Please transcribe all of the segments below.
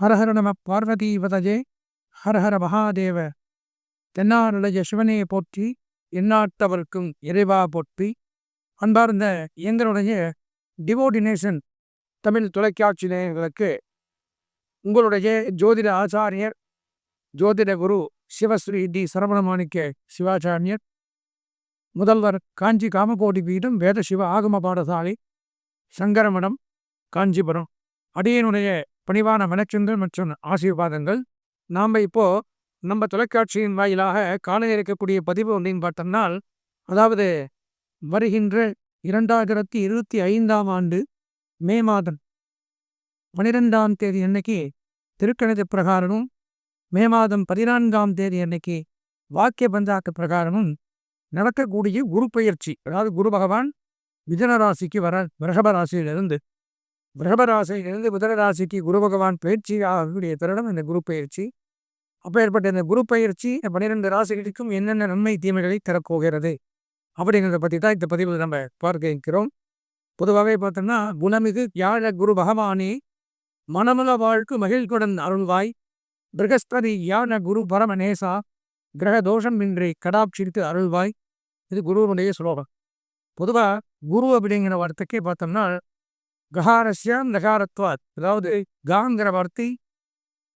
ஹரஹர நம பார்வதி வதஜே. ஹரஹர மகாதேவ. தென்னாருடைய சிவனே போற்றி எந்நாட்டவர்க்கும் இறைவா போற்றி. அன்பார்ந்த எங்களுடைய டிவோடினேஷன் தமிழ் தொலைக்காட்சி நேயர்களுக்கு உங்களுடைய ஜோதிட ஆச்சாரியர் ஜோதிட குரு சிவஸ்ரீ டி. சரவணமாணிக்க சிவாச்சாரியர் முதல்வர் காஞ்சி காமகோடி பீடம் வேத சிவ ஆகம பாடசாலை சங்கரமடம் காஞ்சிபுரம். அடியனுடைய பணிவான வணக்கங்கள் மற்றும் ஆசீர்வாதங்கள். நாம் இப்போ நம்ம தொலைக்காட்சியின் வாயிலாக காலையில் இருக்கக்கூடிய பதிவு அப்படின்னு பார்த்தோம்னால் அதாவது வருகின்ற இரண்டாயிரத்தி இருபத்தி ஐந்தாம் ஆண்டு மே மாதம் பனிரெண்டாம் தேதி அன்னைக்கு திருக்கணித பிரகாரமும் மே மாதம் பதினான்காம் தேதி அன்னைக்கு வாக்கிய பஞ்சாக்க பிரகாரமும் நடக்கக்கூடிய குரு பயிற்சி. அதாவது குரு பகவான் மிதன ராசிக்கு வர ரிஷப ராசியிலிருந்து. ரிஷபராசியிலிருந்து புதனராசிக்கு குரு பகவான் பயிற்சி ஆகக்கூடிய தருணம் இந்த குரு பயிற்சி. அப்போ ஏற்பட்ட இந்த குரு பயிற்சி பன்னிரெண்டு ராசிகளுக்கும் என்னென்ன நன்மை தீமைகளை தரப்போகிறது? அப்படிங்கிறத பற்றி தான் இந்த பதிவில் நம்ம பார்க்க இருக்கிறோம் பொதுவாகவே பார்த்தோம்னா குணமிகு யாழ குரு பகவானே மனமுல வாழ்க்கு மகிழ்குடன் அருள்வாய். பிரகஸ்பதி யான குரு பரமநேசா கிரக தோஷம் இன்றி கடாட்சித்து அருள்வாய். இது குருவனுடைய சுலோகம் பொதுவாக குரு அப்படிங்கிற வார்த்தைக்கே பார்த்தோம்னா ககாரஸ்யாம் நகாரத்வாத். அதாவது காங்கிற வார்த்தை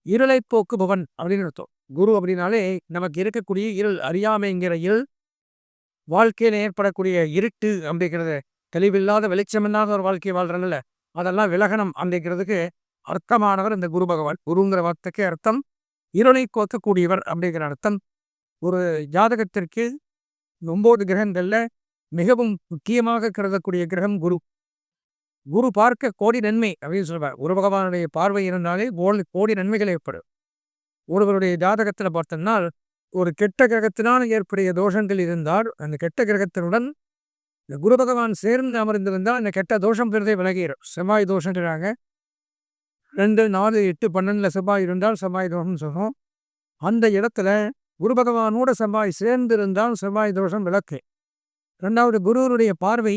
இருளை போக்குபவன் அப்படின்னு அர்த்தம். குரு அப்படின்னாலே நமக்கு இருக்கக்கூடிய இருள் அறியாமைங்கிற இருள் வாழ்க்கையில் ஏற்படக்கூடிய இருட்டு அப்படிங்கிறத தெளிவில்லாத வெளிச்சமில்லாத ஒரு வாழ்க்கையை வாழ்றதுல அதெல்லாம் விலகனம் அப்படிங்கிறதுக்கு அர்த்தமானவர் இந்த குரு பகவான். குருங்கிற வார்த்தைக்கு அர்த்தம் இருளை கோக்கக்கூடியவர் அப்படிங்கிற அர்த்தம். ஒரு ஜாதகத்திற்கு ஒம்பது கிரகங்களில் மிகவும் முக்கியமாக கருதக்கூடிய கிரகம் குரு. குரு பார்க்க கோடி நன்மை அப்படின்னு சொல்லுவார். குரு பகவானுடைய பார்வை இருந்தாலே கோடி கோடி நன்மைகள் ஏற்படும். ஒருவருடைய ஜாதகத்தில் பார்த்தோம்னா ஒரு கெட்ட கிரகத்தினால் ஏற்புடைய தோஷங்கள் இருந்தால் அந்த கெட்ட கிரகத்தினுடன் இந்த குரு பகவான் சேர்ந்து அமர்ந்திருந்தால் அந்த கெட்ட தோஷம் பெறுதே விலகிடும் செவ்வாய் தோஷங்கிறாங்க. ரெண்டு நாலு எட்டு பன்னெண்டுல செவ்வாய் இருந்தால் செவ்வாய் தோஷம்னு சொல்லுவோம் அந்த இடத்துல குரு பகவானோட செவ்வாய் சேர்ந்திருந்தால் செவ்வாய் தோஷம் விளக்கு. ரெண்டாவது குருவருடைய பார்வை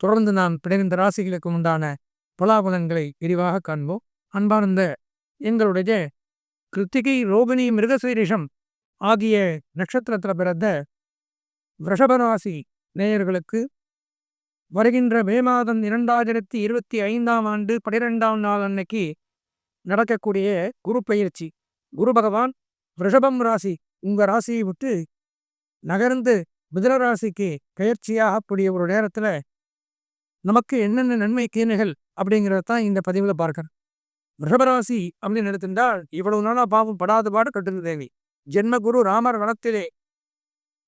தொடர்ந்து நாம் பிணைந்த ராசிகளுக்கு உண்டான பலாபலன்களை விரிவாக காண்போம். அன்பார்ந்த எங்களுடைய கிருத்திகை ரோகிணி மிருகசீரிஷம் ஆகிய நட்சத்திரத்தில் பிறந்த ரிஷபராசி நேயர்களுக்கு வருகின்ற மே மாதம் இரண்டாயிரத்தி இருபத்தி ஐந்தாம் ஆண்டு பனிரெண்டாம் நாள் அன்னைக்கு நடக்கக்கூடிய குரு பயிற்சி. குரு பகவான் ரிஷபம் ராசி உங்கள் ராசியை விட்டு நகர்ந்து மிதன ராசிக்கு பயிற்சியாகக்கூடிய ஒரு நேரத்தில் நமக்கு என்னென்ன நன்மை தீமைகள் அப்படிங்கிறத தான் இந்த பதிவில் பார்க்கணும் ரிஷபராசி அப்படின்னு எடுத்துட்டால் இவ்வளவு நாளாக பாவம் படாத பாடு கட்டுது தேவி ஜென்ம குரு ராமர் வனத்திலே.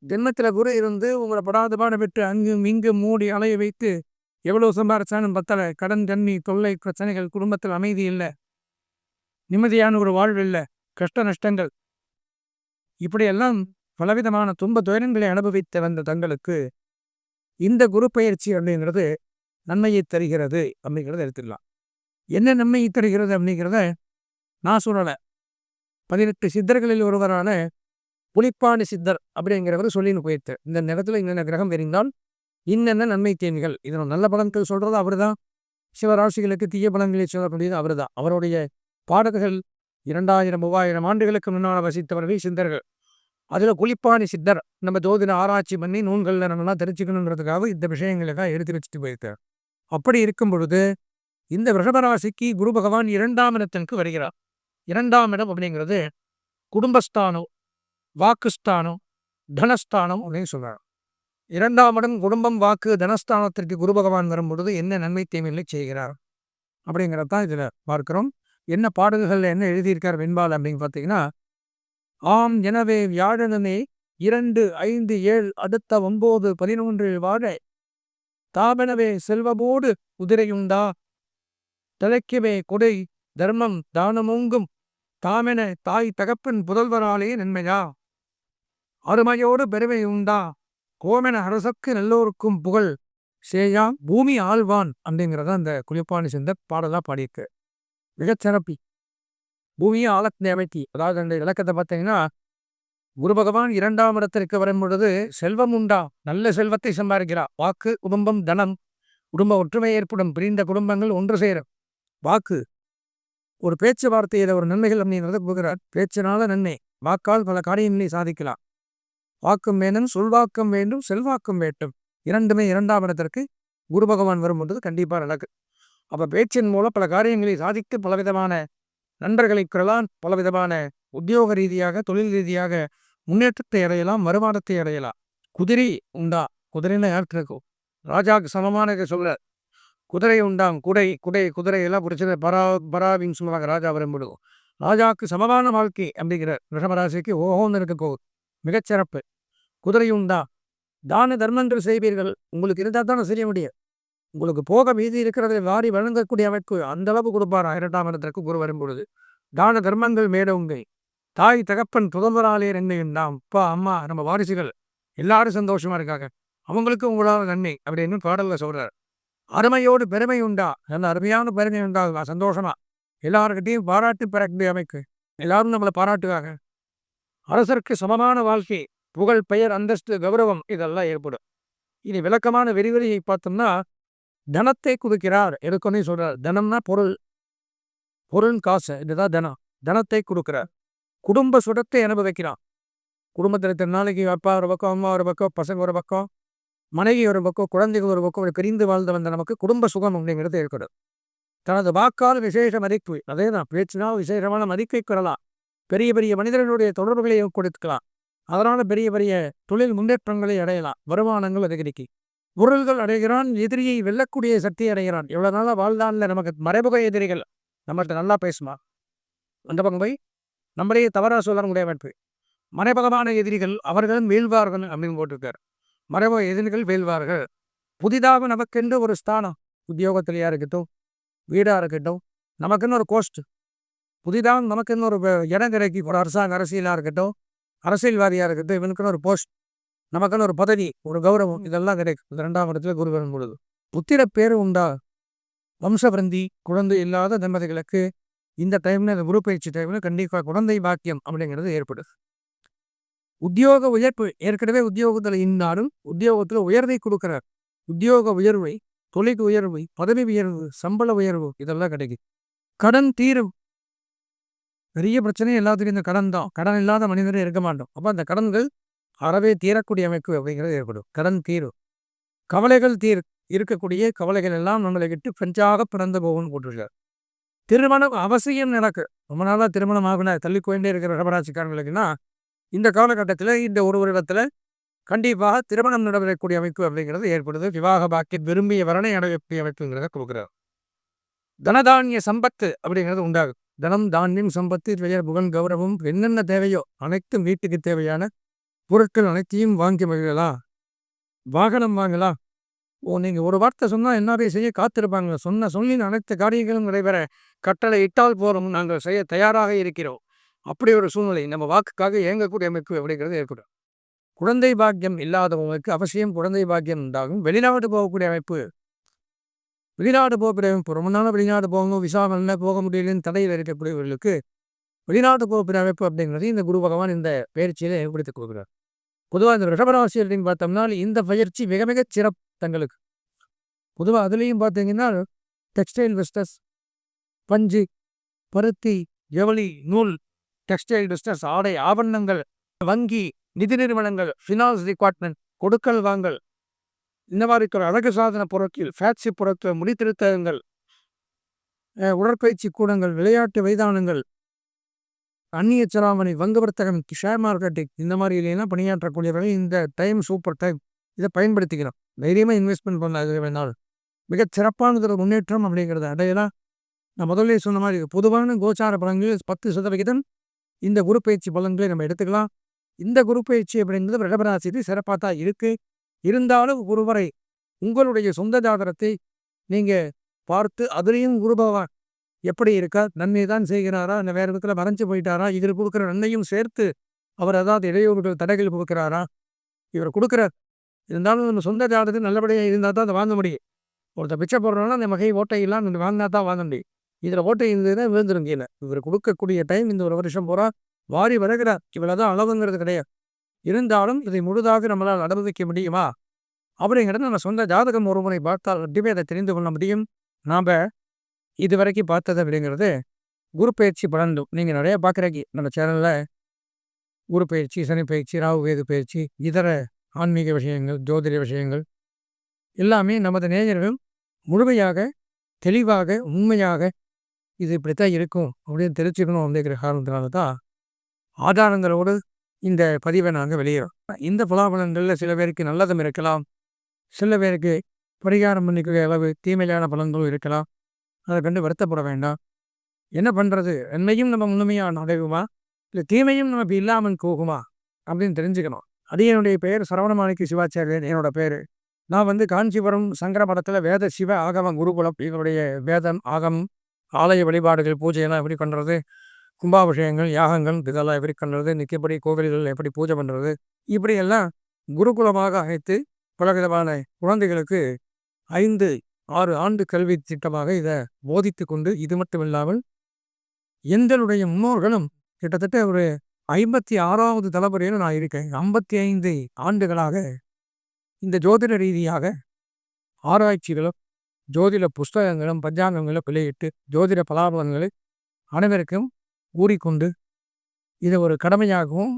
ஜென்மத்தில் குரு இருந்து உங்களை படாத பாடு விட்டு அங்கும் இங்கும் மூடி அலைய வைத்து எவ்வளவு சம்பாரிச்சாலும் பத்தலை. கடன் தண்ணி தொல்லை பிரச்சனைகள் குடும்பத்தில் அமைதி இல்லை. நிம்மதியான ஒரு வாழ்வு இல்லை. கஷ்ட நஷ்டங்கள். இப்படியெல்லாம் பலவிதமான துன்ப துயரங்களை அனுபவித்து வந்த தங்களுக்கு இந்த குரு பயிற்சி அப்படிங்கிறது நன்மையை தருகிறது அப்படிங்கிறத எடுத்துக்கலாம். என்ன நன்மையை தருகிறது அப்படிங்கிறத நான் சொல்லலை. பதினெட்டு சித்தர்களில் ஒருவரான புலிப்பாணி சித்தர் அப்படிங்கிறவர் சொல்லின்னு போயிட்டு இந்த நேரத்தில் என்னென்ன கிரகம் தெரிந்தால் இன்னென்ன நன்மை தேன்கள் இதனால் நல்ல பலன்கள் சொல்கிறது அவர் தான் சிவராசிகளுக்கு தீய பலன்களை சொல்லக்கூடியது அவர் தான் அவருடைய பாடல்கள் இரண்டாயிரம் மூவாயிரம் ஆண்டுகளுக்கு முன்னால் வசித்தவர்கள் சித்தர்கள். அதில் குளிப்பாணி சித்தர் நம்ம ஜோதிட ஆராய்ச்சி பண்ணி நூல்களில் நம்மளாம் தெரிஞ்சுக்கணுன்றதுக்காக இந்த விஷயங்களை தான் எடுத்து வச்சுட்டு போயிருக்கார் அப்படி இருக்கும் பொழுது இந்த ரிஷபராசிக்கு குரு பகவான் இரண்டாம் இடத்திற்கு வருகிறார். இரண்டாம் இடம் அப்படிங்கிறது குடும்பஸ்தானம் வாக்குஸ்தானம் தனஸ்தானம் அப்படின்னு சொல்கிறார் இரண்டாம் இடம் குடும்பம் வாக்கு தனஸ்தானத்திற்கு குரு பகவான் வரும் பொழுது என்ன நன்மை தீமைகளை செய்கிறார் அப்படிங்கிறது தான் இதில் பார்க்கிறோம். என்ன பாடல்களில் என்ன எழுதியிருக்கார் வெண்பால் அப்படின்னு பார்த்தீங்கன்னா ஆம் எனவே வியாழனே இரண்டு ஐந்து ஏழு அடுத்த ஒன்பது பதினொன்றில் வாழ தாமெனவே செல்வமோடு குதிரையுண்டா? தலைக்கவே கொடை தர்மம் தானமோங்கும் தாமென தாய் தகப்பன் புதல்வராலே நன்மையா? அருமையோடு பெருமை உண்டா? கோமென அரசக்கு நல்லோருக்கும் புகழ். சேயா பூமி ஆழ்வான் அப்படிங்கிறத அந்த குளிப்பாணி சேர்ந்த பாடலா பாடியிருக்கு. மிகச்சிறப்பி பூமியை ஆழத் தேவைக்கு அதாவது அந்த இலக்கத்தை பார்த்தீங்கன்னா குரு பகவான் இரண்டாம் இடத்திற்கு வரும் பொழுது செல்வம் உண்டா? நல்ல செல்வத்தை சம்பாதிக்கிறார். வாக்கு குடும்பம் தனம் குடும்ப ஒற்றுமை ஏற்படும். பிரிந்த குடும்பங்கள் ஒன்று சேரும். வாக்கு. ஒரு பேச்சுவார்த்தையில் ஒரு நன்மைகள் அப்படின்றத கொடுக்குறார் பேச்சினால நன்மை. வாக்கால் பல காரியங்களை சாதிக்கலாம். வாக்கும் வேணும் சொல்வாக்கம் வேண்டும் செல்வாக்கம் வேண்டும். இரண்டுமே இரண்டாம் இடத்திற்கு குரு பகவான் வரும்பொழுது கண்டிப்பாக நடக்கு. அப்போ பேச்சின் மூலம் பல காரியங்களை சாதித்து பலவிதமான நண்பர்களை பெறலாம். பலவிதமான உத்தியோக ரீதியாக தொழில் ரீதியாக முன்னேற்றத்தை அடையலாம் வருமானத்தை அடையலாம். குதிரை உண்டா? குதிரைன்னு யாருக்கு இருக்கும் ராஜாவுக்கு சமமான சொல்ல. குதிரை உண்டாம் குடை குடை குதிரை எல்லாம் பிடிச்சது பரா பராவின்னு சொல்லுவாங்க ராஜா வரும்பொழுது ராஜாவுக்கு சமமான வாழ்க்கை அப்படிங்கிறார் ரிஷபராசிக்கு ஓஹோன்னு இருக்க போகுது மிகச்சிறப்பு குதிரை உண்டா? தான தர்மங்கள் செய்வீர்கள். உங்களுக்கு இருந்தால் தானே செய்ய முடியும். உங்களுக்கு போக மீதி இருக்கிறதை வாரி வழங்கக்கூடிய அமைப்பு அந்த அளவு கொடுப்பார். இரண்டாம் இடத்திற்கு குரு வரும்பொழுது. தான தர்மங்கள் மேடவுங்கை தாய் தகப்பன் புதல்வராலே நன்மை உண்டாம் அப்பா அம்மா நம்ம வாரிசுகள் எல்லாரும் சந்தோஷமா இருக்காங்க. அவங்களுக்கும் உங்களால் நன்மை அப்படின்னு பாடலில் சொல்றாரு. அருமையோடு பெருமை உண்டா? நல்ல அருமையான பெருமை உண்டாகுதா சந்தோஷமா? எல்லாருக்கிட்டையும் பாராட்டு பெறக்கூடிய அமைக்கு. எல்லாரும் நம்மளை பாராட்டுவாங்க. அரசருக்கு சமமான வாழ்க்கை புகழ் பெயர் அந்தஸ்து கௌரவம் இதெல்லாம் ஏற்படும். இனி விளக்கமான விரிவுரையை பார்த்தோம்னா தனத்தை கொடுக்கிறார் எடுக்கொன்னே சொல்றார். தனம்னா பொருள். பொருள் காசு இதுதான் தனம். தனத்தை கொடுக்கிறார். குடும்ப சுடத்தை அனுபவிக்கிறான். குடும்பத்தில் இத்தனை நாளைக்கு அப்பா ஒரு பக்கம் அம்மா ஒரு பக்கம் பசங்க ஒரு பக்கம் மனைவி ஒரு பக்கம் குழந்தைகள் ஒரு பக்கம் பிரிந்து வாழ்ந்து வந்த நமக்கு குடும்ப சுகம் அப்படிங்கிறது ஏற்படும். தனது வாக்கால் விசேஷ மதிப்பு அதே தான் பேச்சினால் விசேஷமான மதிப்பை பெறலாம். பெரிய பெரிய மனிதர்களுடைய தொடர்புகளை கொடுக்கலாம். அதனால் பெரிய பெரிய தொழில் முன்னேற்றங்களை அடையலாம். வருமானங்கள் அதிகரிக்கும். பொருள்கள் அடைகிறான் எதிரியை வெல்லக்கூடிய சக்தி அடைகிறான். இவ்வளோ நாளாக வாழ்ந்தான்ல நமக்கு மறைமுக எதிரிகள். நம்மகிட்ட நல்லா பேசுமா? அந்த பக்கம் போய் நம்மளே தவறாக சொல்ல அமைப்பு மறைமுகமான எதிரிகள் அவர்களும் வீழ்வார்கள் அப்படின்னு போட்டிருக்கார். மறைமுக எதிரிகள் வீழ்வார்கள். புதிதாக நமக்கென்று ஒரு ஸ்தானம் உத்தியோகத்திலையாக இருக்கட்டும் வீடாக இருக்கட்டும் நமக்குன்னு ஒரு கோஸ்ட் புதிதாக நமக்குன்னு ஒரு இடம் கிடைக்கி ஒரு அரசாங்க அரசியலாக இருக்கட்டும் அரசியல்வாதியாக இருக்கட்டும் இவனுக்குன்னு ஒரு போஸ்ட் நமக்குன்னு ஒரு பதவி ஒரு கௌரவம் இதெல்லாம் கிடைக்கும். இந்த ரெண்டாம் இடத்துல குரு வரும் பொழுது புத்திர பேரு உண்டா? வம்சவருந்தி குழந்தை இல்லாத தம்பதிகளுக்கு இந்த டைம்ல இந்த குரு பயிற்சி டைம்ல கண்டிப்பாக குழந்தை பாக்கியம் அப்படிங்கிறது ஏற்படுது. உத்தியோக உயர்ப்பு ஏற்கனவே உத்தியோகத்தில் இருந்தாலும் உத்தியோகத்தில் உயர்வை கொடுக்கிறார். உத்தியோக உயர்வை தொழில் உயர்வு பதவி உயர்வு சம்பள உயர்வு இதெல்லாம் கிடைக்கும் கடன் தீரும். பெரிய பிரச்சனையும் எல்லாத்துக்கும் இந்த கடன் தான். கடன் இல்லாத மனிதரே இருக்க மாட்டோம். அப்போ அந்த கடன்கள் அறவே தீரக்கூடிய அமைப்பு அப்படிங்கிறது ஏற்படும். கடன் தீரும். கவலைகள் தீர் இருக்கக்கூடிய கவலைகள் எல்லாம் நம்மளை விட்டு பெஞ்சாக பிறந்த போகும்னு போட்டிருக்கார். திருமணம் அவசியம் நடக்கு ரொம்ப நாளாக திருமணம் ஆகுனா தள்ளி கொண்டே இருக்கிற ரிஷபராசிக்காரங்களுக்குன்னா இந்த காலகட்டத்தில் இந்த ஒரு வருடத்தில் கண்டிப்பாக திருமணம் நடைபெறக்கூடிய அமைப்பு அப்படிங்கிறது ஏற்படுது. விவாக பாக்கிய விரும்பிய வரனை அடையக்கூடிய அமைப்புங்கிறத கொடுக்குறார் தனதானிய சம்பத்து அப்படிங்கிறது உண்டாகும். தனம் தானியம் சம்பத்து பெயர் புகழ் கௌரவம் என்னென்ன தேவையோ அனைத்தும் வீட்டுக்கு தேவையான பொருட்கள் அனைத்தையும் வாங்கி மகிழலாம். வாகனம் வாங்கலாம். ஓ நீங்கள் ஒரு வார்த்தை சொன்னால் என்ன செய்ய காத்திருப்பாங்க. சொன்ன சொல்லின் அனைத்து காரியங்களும் நடைபெற கட்டளை இட்டால் போகிறோம் நாங்கள் செய்ய தயாராக இருக்கிறோம். அப்படி ஒரு சூழ்நிலை. நம்ம வாக்குக்காக இயங்கக்கூடிய அமைப்பு அப்படிங்கிறது ஏற்படும். குழந்தை பாக்கியம் இல்லாதவங்களுக்கு அவசியம் குழந்தை பாக்கியம் உண்டாகும். வெளிநாடு போகக்கூடிய அமைப்பு. வெளிநாடு போகக்கூடிய அமைப்பு. ரொம்ப நாள் வெளிநாடு போகணும். என்ன போக முடியலன்னு தடையில் இருக்கக்கூடியவர்களுக்கு வெளிநாட்டு போகக்கூடிய அமைப்பு அப்படிங்கிறது இந்த குரு பகவான் இந்த பயிற்சியில் ஏற்படுத்தி கொடுக்குறார். பொதுவாக இந்த ரிஷபராசி அப்படின்னு பார்த்தோம்னா இந்த பயிற்சி மிக மிக சிறப்பு. தங்களுக்கு. பொதுவாக அதுலேயும் பார்த்தீங்கன்னா டெக்ஸ்டைல் பிஸ்னஸ் பஞ்சு பருத்தி ஜவுளி நூல் டெக்ஸ்டைல் பிஸ்னஸ் ஆடை ஆவணங்கள் வங்கி நிதி நிறுவனங்கள் ஃபினான்ஸ் டிபார்ட்மெண்ட் கொடுக்கல் வாங்கல். இந்த மாதிரி இருக்கிற அழகு சாதன பொருட்கள் ஃபேட்சி பொருட்கள் முடித்திருத்தங்கள் உடற்பயிற்சி கூடங்கள் விளையாட்டு மைதானங்கள் அந்நிய செலாவணி வங்க வர்த்தகம் ஷேர் மார்க்கெட்டிங் இந்த மாதிரி இல்லைன்னா பணியாற்றக்கூடியவர்கள் இந்த டைம் சூப்பர் டைம் இதை பயன்படுத்திக்கிறோம் தைரியமாக இன்வெஸ்ட்மெண்ட் பண்ண வேணாலும். மிகச் சிறப்பானது முன்னேற்றம் அப்படிங்கிறது. அடையலாம் நான் முதல்ல சொன்ன மாதிரி பொதுவான கோச்சார பலன்களில் பத்து சதவிகிதம் இந்த குரு பயிற்சி பலன்களை நம்ம எடுத்துக்கலாம். இந்த குரு பயிற்சி அப்படிங்கிறது ரிடபராசிக்கு சிறப்பாக தான் இருக்குது இருந்தாலும் ஒருவரை உங்களுடைய சொந்த ஜாதகத்தை நீங்கள் பார்த்து அதுலேயும் குரு எப்படி இருக்கா நன்மை தான் செய்கிறாரா இல்லை வேறு விதத்தில் மறைஞ்சு போயிட்டாரா இதில் கொடுக்குற நன்மையும் சேர்த்து அவர் அதாவது இடையூறுகள் தடைகள் கொடுக்குறாரா இவர் கொடுக்குற இருந்தாலும் நம்ம சொந்த ஜாதகத்தில் நல்லபடியாக இருந்தால் தான் அதை வாங்க முடியும். ஒருத்தர் பிச்சை போடுறோன்னா அந்த மகை ஓட்டையெல்லாம் வாங்கினா தான் வாங்க முடியும். இதில் ஓட்டை இருந்ததுன்னா விழுந்துரும் கீழே இவர் கொடுக்கக்கூடிய டைம் இந்த ஒரு வருஷம் பூரா வாரி வருகிறார். இவ்வளோ தான் அளவுங்கிறது கிடையாது. இருந்தாலும் இதை முழுதாக நம்மளால் அனுபவிக்க முடியுமா? அப்படிங்கிறத நம்ம சொந்த ஜாதகம் ஒரு முறை பார்த்தால் மட்டுமே அதை தெரிந்து கொள்ள முடியும். நாம் இதுவரைக்கும் பார்த்தது அப்படிங்கிறது குரு பயிற்சி பலன்டும் நீங்கள் நிறையா பார்க்குறீங்க. நம்ம சேனலில் குரு பயிற்சி சனி பயிற்சி ராகு வேது பயிற்சி இதர ஆன்மீக விஷயங்கள் ஜோதிட விஷயங்கள் எல்லாமே நமது நேயர்கள் முழுமையாக தெளிவாக உண்மையாக இது இப்படித்தான் இருக்கும் அப்படின்னு தெரிஞ்சுக்கணும் அப்படிங்கிற காரணத்தினால தான் ஆதாரங்களோடு இந்த பதிவை நாங்கள் வெளியிடோம் இந்த பலாபலன்களில் சில பேருக்கு நல்லதும் இருக்கலாம். சில பேருக்கு பரிகாரம் பண்ணிக்கிற அளவு தீமையான பலன்களும் இருக்கலாம். அதை கண்டு வருத்தப்பட வேண்டாம். என்ன பண்ணுறது நன்மையும் நம்ம முழுமையாக அடைவுமா இல்லை தீமையும் நமக்கு இல்லாமல் போகுமா? அப்படின்னு தெரிஞ்சுக்கணும். அது என்னுடைய பெயர் சரவணமாணிக்கு சிவாச்சாரியன் என்னோட பேர் நான் வந்து காஞ்சிபுரம் சங்கர மடத்தில் வேத சிவ ஆகம குருகுலம் எங்களுடைய வேதம் ஆகம் ஆலய வழிபாடுகள் பூஜையெல்லாம் எப்படி பண்ணுறது கும்பாபிஷேகங்கள் யாகங்கள் இதெல்லாம் எப்படி பண்ணுறது நிற்கப்படி கோவில்கள் எப்படி பூஜை பண்ணுறது இப்படியெல்லாம் குருகுலமாக அழைத்து பல விதமான குழந்தைகளுக்கு ஐந்து ஆறு ஆண்டு கல்வி திட்டமாக இதை போதித்து கொண்டு இது மட்டும் இல்லாமல் எங்களுடைய முன்னோர்களும் கிட்டத்தட்ட ஒரு ஐம்பத்தி ஆறாவது தலைமுறையில் நான் இருக்கேன். ஐம்பத்தி ஐந்து ஆண்டுகளாக இந்த ஜோதிட ரீதியாக ஆராய்ச்சிகளும் ஜோதிட புஸ்தகங்களும் பஞ்சாங்கங்களும் வெளியிட்டு ஜோதிட பலாபலங்களை அனைவருக்கும் கூறிக்கொண்டு இதை ஒரு கடமையாகவும்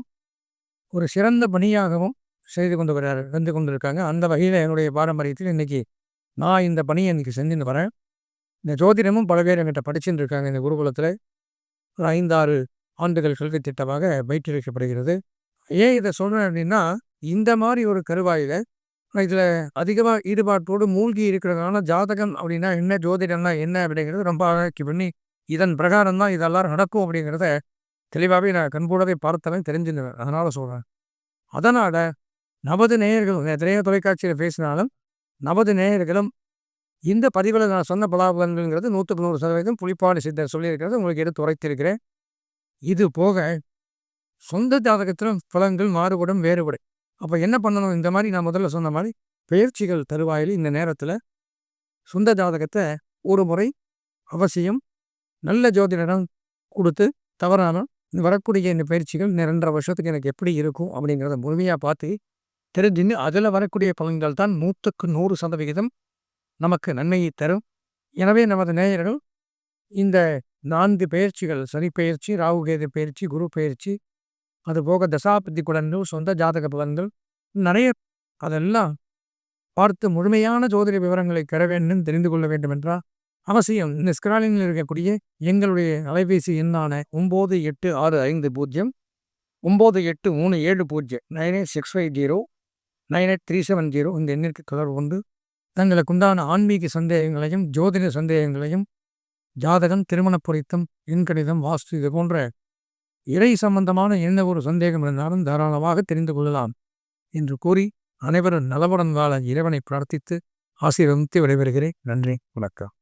ஒரு சிறந்த பணியாகவும் செய்து கொண்டு வர வந்து கொண்டிருக்காங்க. அந்த வகையில் என்னுடைய பாரம்பரியத்தில் இன்றைக்கி நான் இந்த பணியை இன்றைக்கி செஞ்சுட்டு வரேன். இந்த ஜோதிடமும் பல பேர் என்கிட்ட படிச்சுட்டு இருக்காங்க. இந்த குருகுலத்தில் ஒரு ஐந்தாறு ஆண்டுகள் கல்வி திட்டமாக பயிற்றுவிக்கப்படுகிறது. ஏன் இதை சொல்கிறேன் அப்படின்னா இந்த மாதிரி ஒரு கருவாயில் இதில் அதிகமாக ஈடுபாட்டோடு மூழ்கி இருக்கிறதுனால ஜாதகம் அப்படின்னா என்ன ஜோதிடம்னா என்ன அப்படிங்கிறது ரொம்ப ஆராய்ச்சி பண்ணி இதன் பிரகாரம் தான் இதெல்லாம் நடக்கும் அப்படிங்கிறத தெளிவாகவே நான் கண்கூடவே பார்த்தவன் தெரிஞ்சுருவேன் அதனால் சொல்கிறேன் அதனால் நமது நேயர்களும் எத்தனையோ தொலைக்காட்சியில் பேசினாலும் நமது நேயர்களும் இந்த பதிவில் நான் சொன்ன பலாபலன்கள்ங்கிறது நூற்றுக்கு நூறு சதவீதம் புளிப்பாடு சித்தர் சொல்லியிருக்கிறது உங்களுக்கு எடுத்து உரைத்திருக்கிறேன். இது போக சொந்த ஜாதகத்திலும் பலன்கள் மாறுபடும் வேறுபடும். அப்போ என்ன பண்ணணும்? இந்த மாதிரி நான் முதல்ல சொன்ன மாதிரி பயிற்சிகள் தருவாயில் இந்த நேரத்தில் சொந்த ஜாதகத்தை ஒரு முறை அவசியம் நல்ல ஜோதிடம் கொடுத்து தவறாமல் வரக்கூடிய இந்த பயிற்சிகள் ரெண்டரை வருஷத்துக்கு எனக்கு எப்படி இருக்கும் அப்படிங்கிறத முழுமையாக பார்த்து தெரிஞ்சுன்னு அதில் வரக்கூடிய பலன்கள் தான் நூற்றுக்கு நூறு சதவிகிதம் நமக்கு நன்மையை தரும். எனவே நமது நேயர்கள் இந்த நான்கு பயிற்சிகள் சனி பயிற்சி ராகுகேது பயிற்சி குரு பயிற்சி. அதுபோக தசாபதி குலன்கள் சொந்த ஜாதக பலன்கள். நிறைய அதெல்லாம் பார்த்து முழுமையான ஜோதிட விவரங்களை பெற வேண்டும் தெரிந்து கொள்ள வேண்டும் என்றால் அவசியம். இந்த ஸ்கிராலினில் இருக்கக்கூடிய எங்களுடைய அலைபேசி எண்ணான ஒம்பது எட்டு ஆறு ஐந்து பூஜ்ஜியம் ஒம்பது எட்டு மூணு ஏழு பூஜ்ஜியம் nine eight six five zero nine eight three seven zero இந்த எண்ணிற்கு தொடர்பு கொண்டு தங்களுக்கு உண்டான ஆன்மீக சந்தேகங்களையும் ஜோதிட சந்தேகங்களையும் ஜாதகம் திருமண பொருத்தம் எண்கணிதம் வாஸ்து இது போன்ற இறை சம்பந்தமான எந்த ஒரு சந்தேகம் இருந்தாலும் தாராளமாக தெரிந்து கொள்ளலாம் என்று கூறி அனைவரும் நலவுடன் வாழ இறைவனை பிரார்த்தித்து ஆசீர்வதித்து விடைபெறுகிறேன். நன்றி வணக்கம்.